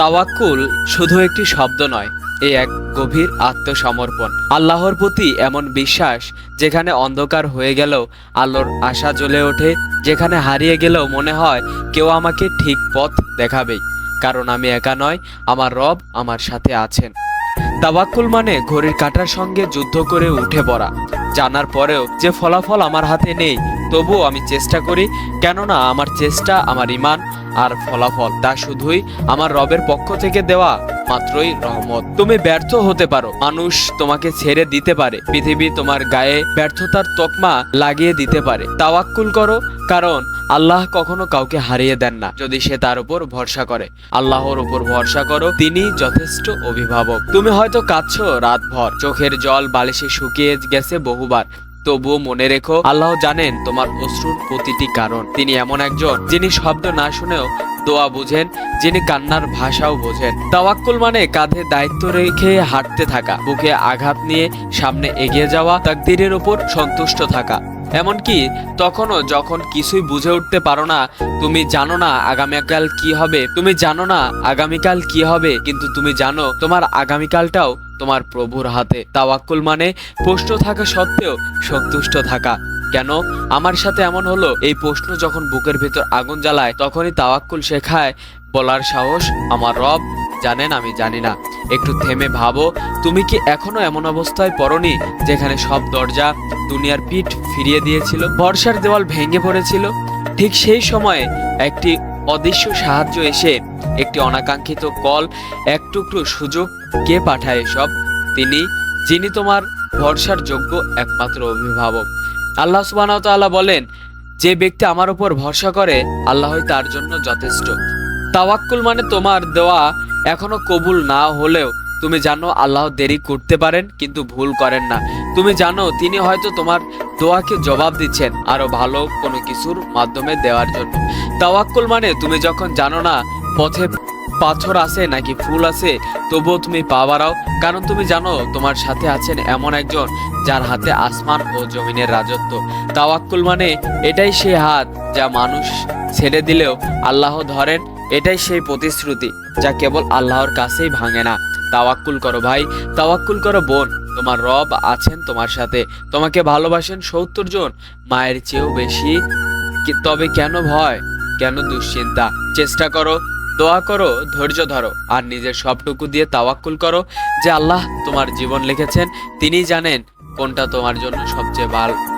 তাওয়াক্কুল শুধু একটি শব্দ নয়, এ এক গভীর আত্মসমর্পণ। আল্লাহর প্রতি এমন বিশ্বাস যেখানে অন্ধকার হয়ে গেলেও আলোর আশা জ্বলে ওঠে, যেখানে হারিয়ে গেলেও মনে হয় কেউ আমাকে ঠিক পথ দেখাবেই, কারণ আমি একা নয় আমার রব আমার সাথে আছেন। তাওয়াক্কুল মানে ঘড়ির কাঁটার সঙ্গে যুদ্ধ করে উঠে পড়া। জানার পরেও যে ফলাফল আমার হাতে নেই তবুও আমি চেষ্টা করি, কেননা আমার চেষ্টা, আমার ইমান আর ফলাফল, তা শুধুই আমার রবের পক্ষ থেকে দেওয়া মাত্রই রহমত। তুমি ব্যর্থ হতে পারো, মানুষ তোমাকে ছেড়ে দিতে পারে, পৃথিবী তোমার গায়ে ব্যর্থতার তকমা লাগিয়ে দিতে পারে। তাওয়াক্কুল করো, কারণ আল্লাহ কখনো কাউকে হারিয়ে দেন না, যদি সে তার উপর ভরসা করে। আল্লাহর উপর ভরসা করো, তিনি যথেষ্ট অভিভাবক। তুমি হয়তো কাঁদছো রাতভর, চোখের জল বালিশে শুকিয়ে গেছে বহুবার তবুও মনে রেখো, আল্লাহ জানেন তোমার অশ্রুর প্রতিটি কারণ। তিনি এমন একজন যিনি শব্দ না শুনেও দোয়া বোঝেন, যিনি কান্নার ভাষাও বোঝেন। তাওয়াক্কুল মানে কাঁধে দায়িত্ব রেখে হাঁটতে থাকা, বুকে আঘাত নিয়ে সামনে এগিয়ে যাওয়া, তাকদিরের উপর সন্তুষ্ট থাকা। এমনকি তখনও যখন কিছুই বুঝে উঠতে পারো না, তুমি জানো না আগামীকাল কি হবে। তুমি জানো না আগামীকাল কি হবে, কিন্তু তুমি জানো তোমার আগামীকালটাও তোমার প্রভুর হাতে। তাওয়াক্কুল মানে প্রশ্ন থাকা সত্ত্বেও সন্তুষ্ট থাকা। কেন? আমার সাথে এমন হলো, এই প্রশ্ন যখন বুকের ভেতর আগুন জ্বালায়, তখনই তাওয়াক্কুল শেখায়, বলার সাহস আমার রব, জানেন আমি জানি না। একটু থেমে ভাবো, তুমি কি এখনও এমন অবস্থায় পড়নি যেখানে সব দরজা দুনিয়ার পিঠ ফিরিয়ে দিয়েছিল? বর্ষার দেওয়াল ভেঙে পড়েছিল। ঠিক সেই সময়ে একটি অদৃশ্য সাহায্য এসে একটি অনাকাঙ্ক্ষিত কল, এক টুকরো সুযোগ, কে পাঠায় এসব? তিনি, যিনি তোমার ভরসার যোগ্য একমাত্র অভিভাবক। আল্লাহ ওয়া বলেন, যে ব্যক্তি আমার উপর ভরসা করে, আল্লাহই তার জন্য যথেষ্ট। তাওয়াক্কুল মানে তোমার দেওয়া এখনও কবুল না হলেও তুমি জানো আল্লাহ দেরি করতে পারেন, কিন্তু ভুল করেন না। তুমি জানো তিনি হয়তো তোমার দোয়াকে জবাব দিচ্ছেন আরও ভালো কোনো কিছুর মাধ্যমে দেওয়ার জন্য। তাওয়াক্কুল মানে তুমি যখন জানো না পথে পাথর আছে নাকি ফুল আছে, তবুও তুমি পা বাড়াও, কারণ তুমি জানো তোমার সাথে আছেন এমন একজন যার হাতে আসমান ও জমিনের রাজত্ব। তাওয়াক্কুল মানে এটাই সেই হাত যা মানুষ ছেড়ে দিলেও আল্লাহ ধরেন এটাই সেই প্রতিশ্রুতি যা কেবল আল্লাহর কাছেই ভাঙে না। তাওয়াক্কুল করো ভাই, তাওয়াক্কুল করো বোন, তোমার রব আছেন তোমার সাথে। তোমাকে ভালোবাসেন সত্তর জন, মায়ের চেয়েও বেশি তবে কেন ভয়, কেন দুশ্চিন্তা? চেষ্টা করো, দোয়া করো, ধৈর্য ধরো, আর নিজের সবটুকু দিয়ে তাওয়াক্কুল করো যে আল্লাহ তোমার জীবন লিখেছেন তিনি জানেন কোনটা তোমার জন্য সবচেয়ে ভালো।